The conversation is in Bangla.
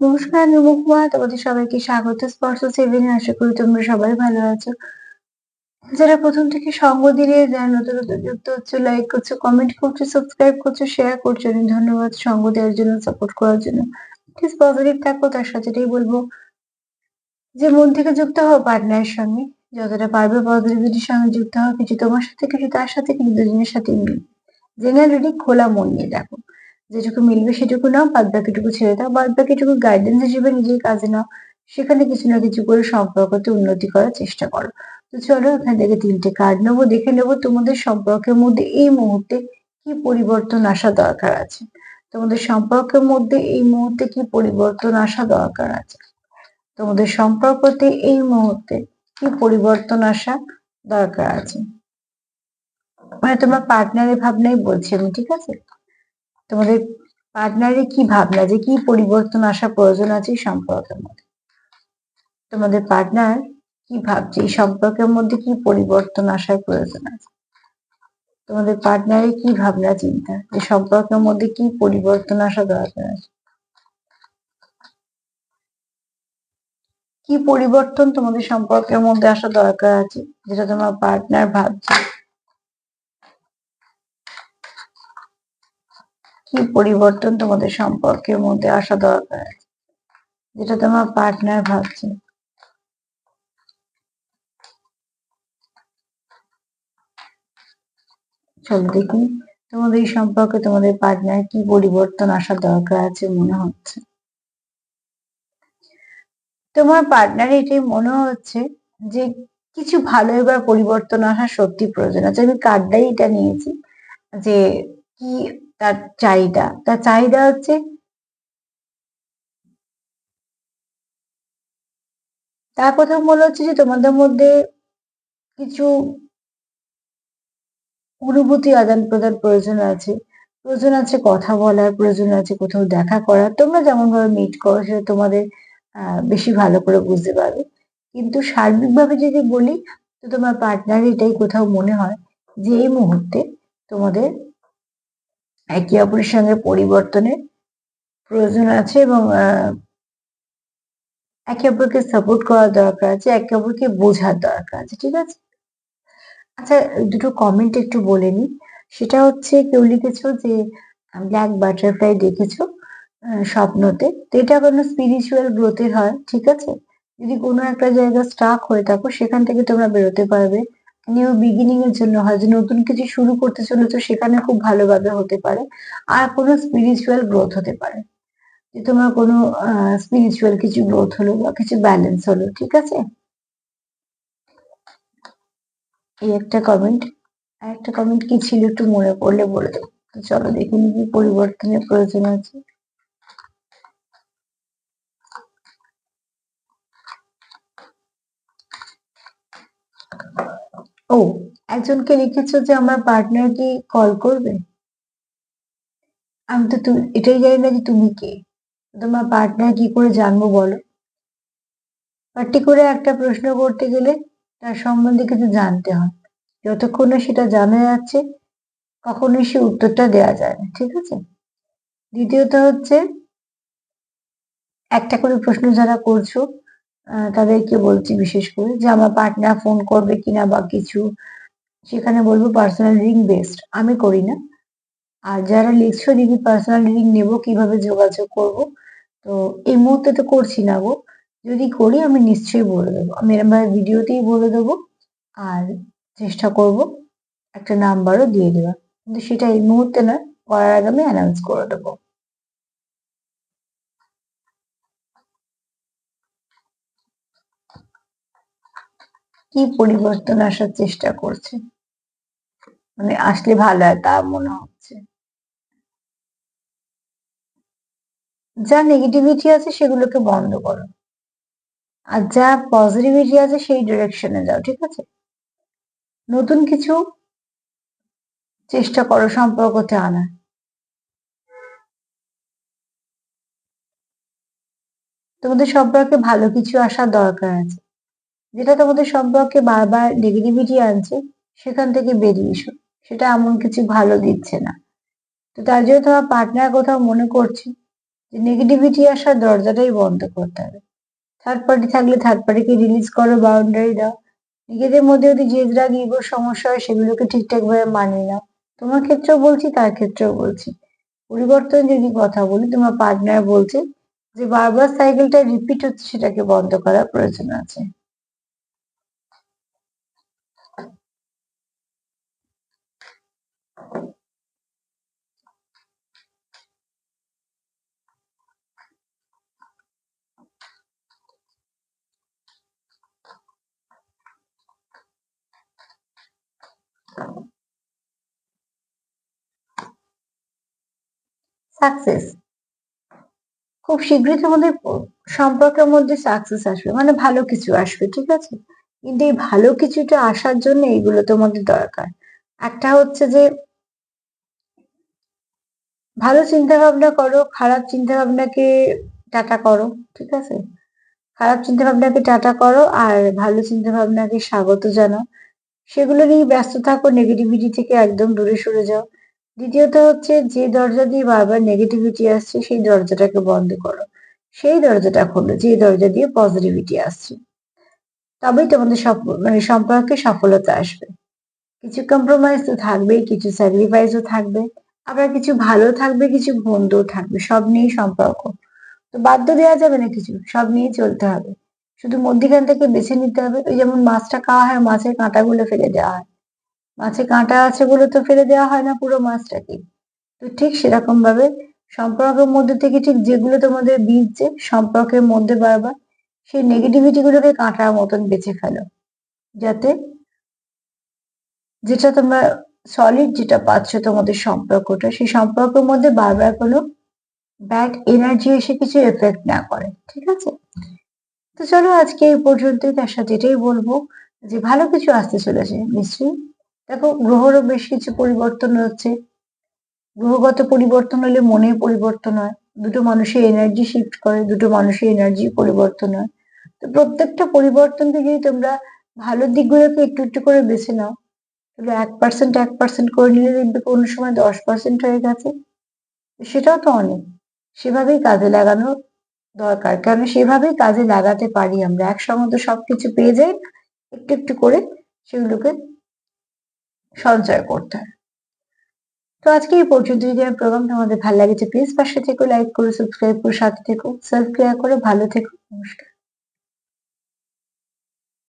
নমস্কার আমি মুখমা তোমাদের সবাইকে স্বাগত। স্পর্শ সেভেন আশা করি তোমরা সবাই ভালো আছো। যারা প্রথম থেকে সঙ্গ দিলে, যারা নতুন নতুন যুক্ত হচ্ছে লাইক করছ কমেন্ট করছ সাবস্ক্রাইব করছ শেয়ার করছ ধন্যবাদ সঙ্গ দেওয়ার জন্য সাপোর্ট করার জন্য। প্লিজ পজিটিভ থাকো, তার সাথে এটাই বলব। যে মন থেকে যুক্ত হও পার্টনারের সঙ্গে, যতটা পারবে পজিটিভিটির সঙ্গে যুক্ত হও। কিছু তোমার সাথে, কিছু তার সাথে কিছু দুজনের সাথে মিল। জেনারেলি খোলা মন নিয়ে দেখো। যেটুকু মিলবে সেটুকু নাও বাদ বাকিটুকু ছেড়ে দাও বাদ বাকিটুকু গাইডেন্স হিসেবে নিজের কাজে নাও, সেখানে কিছু না কিছু করে সম্পর্কতে উন্নতি করার চেষ্টা করো। তো চলো এখান থেকে তিনটে কার্ড নেব, দেখে নেব তোমাদের সম্পর্কের মধ্যে এই মুহূর্তে কি পরিবর্তন আসা দরকার আছে। তোমাদের সম্পর্কের মধ্যে এই মুহূর্তে কি পরিবর্তন আসা দরকার আছে? তোমাদের সম্পর্কতে এই মুহূর্তে কি পরিবর্তন আসা দরকার আছে? মানে তোমার পার্টনারের ভাবনাই বলছি আমি, ঠিক আছে? তোমাদের পার্টনারের কি ভাবনা যে কি পরিবর্তন আসা প্রয়োজন আছে এই সম্পর্কের মধ্যে? তোমাদের পার্টনার কি ভাবছে এই সম্পর্কের মধ্যে কি পরিবর্তন আসার প্রয়োজন আছে? তোমাদের পার্টনারের কি ভাবনা, চিন্তা? যে সম্পর্কের মধ্যে কি পরিবর্তন আসা দরকার আছে? কি পরিবর্তন তোমাদের সম্পর্কের মধ্যে আসা দরকার আছে যেটা তোমার পার্টনার ভাবছে? কি পরিবর্তন তোমাদের সম্পর্কের মধ্যে আসা দরকার? যেটা তোমার পার্টনার ভাবছে। চলো দেখি, তোমাদের এই সম্পর্কে তোমাদের পার্টনার কি পরিবর্তন আসা দরকার আছে মনে হচ্ছে? তোমার পার্টনার এটাই মনে হচ্ছে যে কিছু ভালো এবার পরিবর্তন আসা সত্যি প্রয়োজন আছে। আমি কার্ডটাই এটা নিয়েছি যে কি তার চাহিদা। তার চাহিদা হচ্ছে তার কথা মনে হচ্ছে যে তোমাদের মধ্যে কিছু অনুভূতি আদান প্রদান প্রয়োজন আছে। প্রয়োজন আছে কথা বলার, প্রয়োজন আছে কোথাও দেখা করার। তোমরা যেমন ভাবে মিট করো, সেটা তোমাদের বেশি ভালো করে বুঝতে পারবে। কিন্তু সার্বিকভাবে যদি বলি, তো তোমার পার্টনার এটাই কোথাও মনে হয় যে এই মুহূর্তে তোমাদের একে অপরের সঙ্গে পরিবর্তনের প্রয়োজন আছে এবং একে অপরকে সাপোর্ট করার দরকার আছে, একে অপরকে বোঝার দরকার আছে, ঠিক আছে? আচ্ছা দুটো কমেন্ট একটু বলে নি সেটা হচ্ছে, কেউ লিখেছো যে ব্ল্যাক বাটারফ্লাই দেখেছ স্বপ্নতে। তো এটা কোনো স্পিরিচুয়াল গ্রোথের হয়, ঠিক আছে? যদি কোনো একটা জায়গা স্টাক হয়ে থাকো, সেখান থেকে তোমরা বেরোতে পারবে। নিউ বিগিনিং এর জন্য হয়, যে নতুন কিছু শুরু করতে চলেছো, সেখানে খুব ভালোভাবে হতে পারে। আর কোনো স্পিরিচুয়াল গ্রোথ হতে পারে। যে তোমার কোনো স্পিরিচুয়াল কিছু গ্রোথ হলো বা কিছু ব্যালেন্স হলো, ঠিক আছে? এই একটা কমেন্ট আর একটা কমেন্ট কি ছিল একটু মনে পড়লে বলে দেবো। চলো দেখুন কি পরিবর্তনের প্রয়োজন আছে। ও, একজনকে লিখেছো যে আমার পার্টনার কি কল করবে? আমি তো তুমি এটাই জানি না যে তুমি কে। তোমার পার্টনার কি করে জানব বলো? পার্টি করে একটা প্রশ্ন করতে গেলে তার সম্বন্ধে কিছু জানতে হয়। যতক্ষণ না সেটা জানা যাচ্ছে, কখনোই সে উত্তরটা দেওয়া যায় না, ঠিক আছে? দ্বিতীয়ত হচ্ছে, একটা করে প্রশ্ন যারা করছ তাদেরকে বলছি বিশেষ করে যে, আমার পার্টনার ফোন করবে কিনা বা কিছু, সেখানে বলব পার্সোনাল রিং বেস্ট আমি করি না। আর যারা লিখছো দিদি পার্সোনাল রিং নেব, কীভাবে যোগাযোগ করব? তো এই মুহূর্তে তো করছি না গো। যদি করি, আমি নিশ্চয়ই বলে দেবো। আমি এরকম ভিডিওতেই বলে দেবো। আর চেষ্টা করব একটা নাম্বারও দিয়ে দেওয়া কিন্তু সেটা এই মুহূর্তে না করার আগে আমি অ্যানাউন্স করে দেবো। কি পরিবর্তন আসার চেষ্টা করছে? মানে আসলে ভালো হয়, তা মনে হচ্ছে। যা নেগেটিভিটি আছে সেগুলোকে বন্ধ করো। আর যা পজিটিভিটি আছে সেই ডিরেকশনে যাও, ঠিক আছে? নতুন কিছু চেষ্টা করো সম্পর্কতে আনার। তোমাদের সম্পর্কে ভালো কিছু আসার দরকার আছে। যেটা তোমাদের সম্পর্কে বারবার নেগেটিভিটি আনছে, সেখান থেকে বেরিয়ে এসো। সেটা এমন কিছু ভালো দিচ্ছে না। তো তার জন্য তোমার পার্টনার কোথাও মনে করছে নেগেটিভিটি আসার দরজাটাই বন্ধ করতে হবে। থার্ড পার্টি থাকলে থার্ড পার্টিকে রিলিজ করো বাউন্ডারি দাও। নিজেদের মধ্যে যদি জেদ রাগ ইগোর সমস্যা হয়, সেগুলোকে ঠিকঠাক ভাবে মানিয়ে নাও। তোমার ক্ষেত্রেও বলছি, তার ক্ষেত্রেও বলছি। পরিবর্তন যদি কথা বলি, তোমার পার্টনার বলছে যে বারবার সাইকেলটা রিপিট হচ্ছে, সেটাকে বন্ধ করার প্রয়োজন আছে। সাকসেস খুব শীঘ্রই তোমাদের সম্পর্কের মধ্যে সাকসেস আসবে মানে ভালো কিছু আসবে, ঠিক আছে? কিন্তু এই ভালো কিছুটা আসার জন্য এইগুলো তোমাদের দরকার। একটা হচ্ছে যে, ভালো চিন্তা ভাবনা করো, খারাপ চিন্তা ভাবনাকে টাটা করো, ঠিক আছে? খারাপ চিন্তা ভাবনাকে টাটা করো আর ভালো চিন্তা ভাবনাকে স্বাগত জানাও। সেগুলো নিয়ে ব্যস্ত থাকো নেগেটিভিটি থেকে একদম দূরে সরে যাও। দ্বিতীয়ত হচ্ছে যে দরজা দিয়ে বারবার নেগেটিভিটি আসছে, সেই দরজাটাকে বন্ধ করো। সেই দরজাটা খোলো, যে দরজা দিয়ে পজিটিভিটি আসছে। তবেই তোমাদের মানে সম্পর্কে সফলতা আসবে। কিছু কম্প্রোমাইজ তো থাকবেই, কিছু স্যাক্রিফাইসও থাকবে। আবার কিছু ভালো থাকবে, কিছু মন্দও থাকবে, সব নিয়েই সম্পর্ক। তো বাধ্য দেওয়া যাবে না কিছু, সব নিয়ে চলতে হবে। শুধু মধ্যিখান থেকে বেছে নিতে হবে। ওই যেমন মাছটা খাওয়া হয়, মাছের কাঁটাগুলো ফেলে দেওয়া হয়। মাছে কাঁটা আছে বলে তো ফেলে দেওয়া হয় না পুরো মাছটাকে। তো ঠিক সেরকম ভাবে সম্পর্কের মধ্যে থেকে ঠিক যেগুলো তোমাদের বীজ সম্পর্কের মধ্যে বারবার সেই নেগেটিভিটি গুলোকে কাঁটার মতন বেছে ফেলো। যাতে যেটা তোমরা সলিড যেটা পাচ্ছ তোমাদের সম্পর্কটা, সেই সম্পর্কের মধ্যে বারবার কোনো ব্যাড এনার্জি এসে কিছু এফেক্ট না করে, ঠিক আছে? তো চলো আজকে এই পর্যন্তই, তার সাথে এটাই বলব যে ভালো কিছু আসতে চলেছে, নিশ্চয়ই। দেখো, গ্রহরও বেশ কিছু পরিবর্তন হচ্ছে, গ্রহগত পরিবর্তন হলে মনে পরিবর্তন হয়। দুটো মানুষের এনার্জি শিফট করে, দুটো মানুষের এনার্জি পরিবর্তন হয়। তো প্রত্যেকটা পরিবর্তনকে যদি তোমরা ভালো দিকগুলোকে একটু একটু করে বেছে নাও। তাহলে এক পার্সেন্ট এক পার্সেন্ট করে নিলে দেখবে কোনো সময় দশ পার্সেন্ট হয়ে গেছে। সেটাও তো অনেক। সেভাবেই কাজে লাগানো দরকার। কারণ সেভাবেই কাজে লাগাতে পারি আমরা? একসঙ্গে তো সবকিছু পেয়ে যাই একটু একটু করে সেগুলোকে সঞ্চয় করতে। হয় তো আজকে এই পর্যন্ত যদি আমার প্রোগ্রাম তোমাদের ভালো লাগেছে প্লিজ পাশে থেকো লাইক করো সাবস্ক্রাইব করো, সাথে থেকো সেলফ কেয়ার করে ভালো থেকো, নমস্কার।